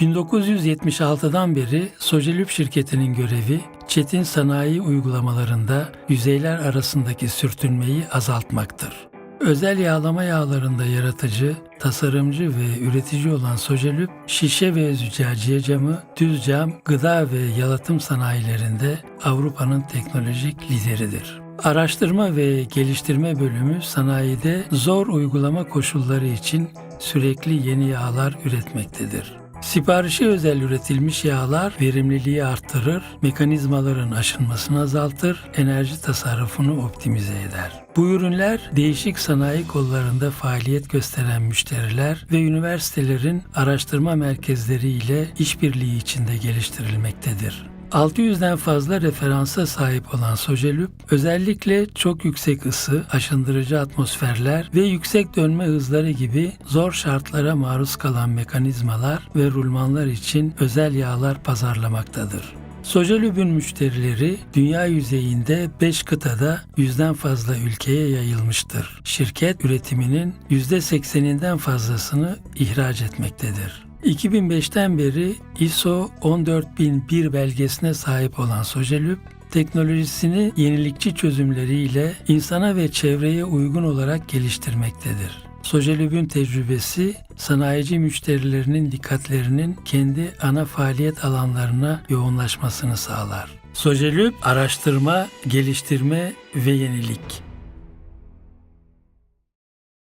1976'dan beri Sojelüp şirketinin görevi çetin sanayi uygulamalarında yüzeyler arasındaki sürtünmeyi azaltmaktır. Özel yağlama yağlarında yaratıcı, tasarımcı ve üretici olan Sojelüp, şişe ve züccaciye camı, düz cam, gıda ve yalıtım sanayilerinde Avrupa'nın teknolojik lideridir. Araştırma ve geliştirme bölümü sanayide zor uygulama koşulları için sürekli yeni yağlar üretmektedir. Siparişe özel üretilmiş yağlar verimliliği arttırır, mekanizmaların aşınmasını azaltır, enerji tasarrufunu optimize eder. Bu ürünler değişik sanayi kollarında faaliyet gösteren müşteriler ve üniversitelerin araştırma merkezleri ile işbirliği içinde geliştirilmektedir. 600'den fazla referansa sahip olan Sojelüp, özellikle çok yüksek ısı, aşındırıcı atmosferler ve yüksek dönme hızları gibi zor şartlara maruz kalan mekanizmalar ve rulmanlar için özel yağlar pazarlamaktadır. Sojelüb'ün müşterileri dünya yüzeyinde 5 kıtada yüzden fazla ülkeye yayılmıştır. Şirket üretiminin %80'inden fazlasını ihraç etmektedir. 2005'ten beri ISO 14001 belgesine sahip olan Sojelüp, teknolojisini yenilikçi çözümleriyle insana ve çevreye uygun olarak geliştirmektedir. Sojelüb'ün tecrübesi sanayici müşterilerinin dikkatlerinin kendi ana faaliyet alanlarına yoğunlaşmasını sağlar. Sojelüb araştırma, geliştirme ve yenilik.